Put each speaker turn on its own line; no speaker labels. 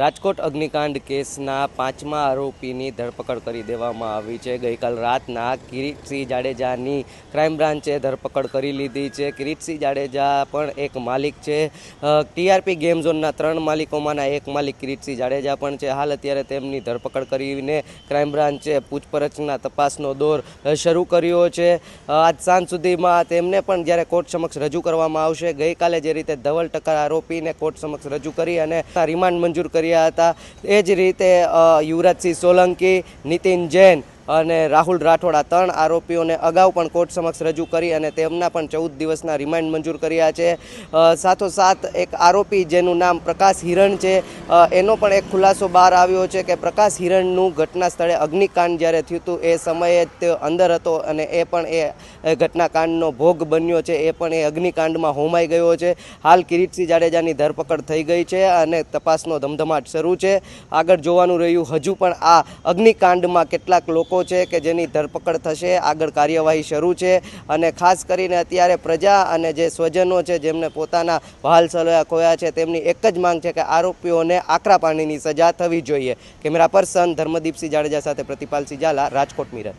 રાજકોટ અગ્નિકાંડ કેસના પાંચમા આરોપીની ધરપકડ કરી દેવામાં આવી છે. ગઈકાલ રાતના કિરીટસિંહ જાડેજાની ક્રાઇમ બ્રાન્ચે ધરપકડ કરી લીધી છે. કિરીટસિંહ જાડેજા પણ એક માલિક છે. ટીઆરપી ગેમ ઝોનના ત્રણ માલિકોમાંના એક માલિક કિરીટસિંહ જાડેજા પણ છે. હાલ અત્યારે તેમની ધરપકડ કરીને ક્રાઇમ બ્રાન્ચે પૂછપરછના તપાસનો દોર શરૂ કર્યો છે. આજ સાંજ સુધીમાં તેમને પણ જ્યારે કોર્ટ સમક્ષ રજૂ કરવામાં આવશે, ગઈકાલે જે રીતે ધવલ ટકા આરોપીને કોર્ટ સમક્ષ રજૂ કરી અને રિમાન્ડ મંજૂર કર્યા હતા. એ જ રીતે યુવરાજસિંહ સોલંકી, નીતિન જૈન અને રાહુલ રાઠોડ આ ત્રણ આરોપીઓને અગાઉ પણ કોર્ટ સમક્ષ રજૂ કરી અને તેમના પણ ચૌદ દિવસના રિમાન્ડ મંજૂર કર્યા છે. સાથોસાથ એક આરોપી જેનું નામ પ્રકાશ હિરણ છે. એનો પણ એક ખુલાસો બહાર આવ્યો છે કે પ્રકાશ હિરણનું ઘટના સ્થળે અગ્નિકાંડ જ્યારે થયું હતું, એ સમયે તે અંદર હતો અને એ પણ એ એ ઘટનાકાંડનો ભોગ બન્યો છે, એ પણ એ અગ્નિકાંડમાં હોમાઈ ગયો છે. હાલ કિરીટસિંહ જાડેજાની ધરપકડ થઈ ગઈ છે અને તપાસનો ધમધમાટ શરૂ છે. આગળ જોવાનું રહ્યું, હજુ પણ આ અગ્નિકાંડમાં કેટલાક લોકો છે કે જેની ધરપકડ થશે, આગળ કાર્યવાહી શરૂ છે. અને ખાસ કરીને અત્યારે પ્રજા અને જે સ્વજનો છે, જેમને પોતાના વહાલ સલોયા ખોયા છે, તેમની એક જ માંગ છે કે આરોપીઓને આકરા પાણીની સજા થવી જોઈએ. કેમેરા પર્સન ધર્મદીપસિંહ જાડેજા સાથે પ્રતિપાલસિંહ ઝાલા રાજકોટ મિરર.